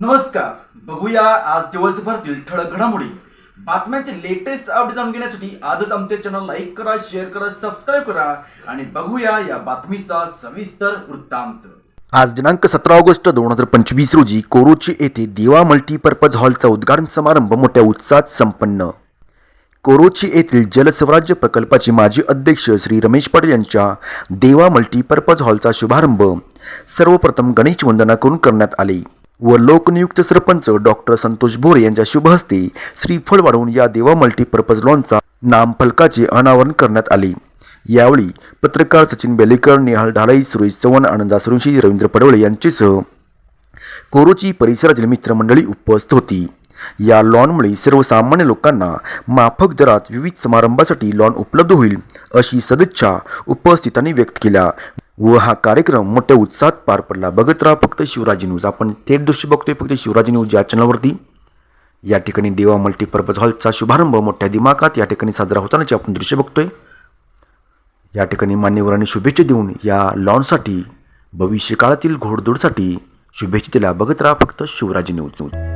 नमस्कार. बघूया आज दिवसभरातील ठळक घडामोडी. बातम्यांचे लेटेस्ट अपडेट जाणून घेण्यासाठी आजच आमच्या चॅनल लाईक करा शेअर करा सबस्क्राईब करा आणि बघूया या बातमीचा सविस्तर वृत्तांत. आज दिनांक सतरा ऑगस्ट दोन हजार पंचवीस रोजी कोरोची येथे देवा मल्टीपर्पज हॉलचा उद्घाटन समारंभ मोठ्या उत्साहात संपन्न. कोरोची येथील जलस्वराज्य प्रकल्पाचे माजी अध्यक्ष श्री रमेश पाटील यांच्या देवा मल्टीपर्पज हॉलचा शुभारंभ सर्वप्रथम गणेश वंदना करून करण्यात आले. व लोकनियुक्त सरपंच डॉक्टर संतोष भोरे यांच्या शुभ हस्ते श्रीफळ वाढवून या देवा मल्टीपर्पज लॉनचा नामफलकाचे अनावरण करण्यात आले. यावेळी पत्रकार सचिन बेलेकर नेहाल ढालाई सुरेश चव्हाण आनंदा सुरुंशी रवींद्र पडवळे यांचेसह कोरोची परिसरातील मित्रमंडळी उपस्थित होती. या लॉनमुळे सर्वसामान्य लोकांना माफक दरात विविध समारंभासाठी लॉन उपलब्ध होईल अशी सदिच्छा उपस्थितांनी व्यक्त केल्या. व हा कार्यक्रम मोठ्या उत्साहात पार पडला. बघत राहा फक्त शिवराजी न्यूज. आपण थेट दृश्य बघतोय फक्त शिवराजी न्यूज या चॅनलवरती. या ठिकाणी देवा मल्टीपर्पज हॉलचा शुभारंभ मोठ्या दिमाखात या ठिकाणी साजरा होतानाचे आपण दृश्य बघतोय. या ठिकाणी मान्यवरांनी शुभेच्छा देऊन या लॉनसाठी भविष्यकाळातील घोडदोडसाठी शुभेच्छा दिल्या. बघत राहा फक्त शिवराजी न्यूज न्यूज.